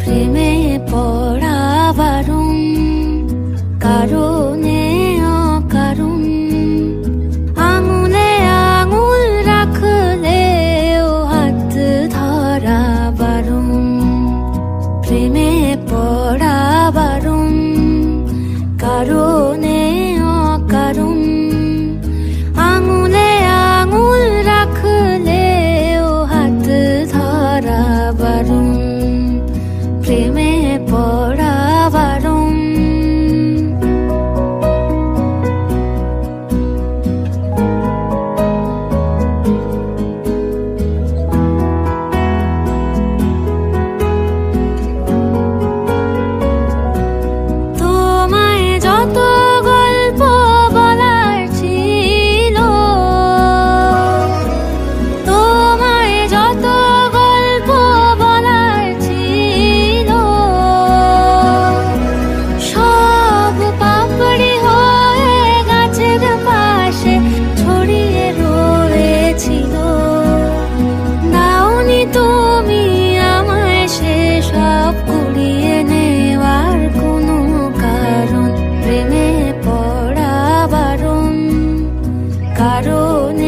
প্রেমে পড়া বারণ কারণে অকারণ। আঙুলে আঙুল রাখলেও হাত ধরা বারণ প্রেমে পড়া বারণ কারণে কারণে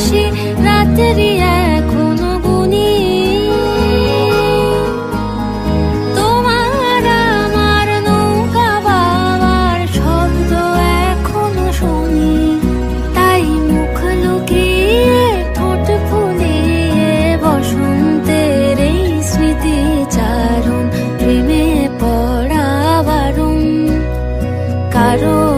হাসি রাতেরই এখনও গুনি। তোমার আমার নৌকা বাবার শব্দ এখনও শুনি। তাই মুখ লুকিয়ে ঠোঁট ফুলিয়ে বসন্তের এই স্মৃতি চারণ প্রেমে পড়া বারণ কারণ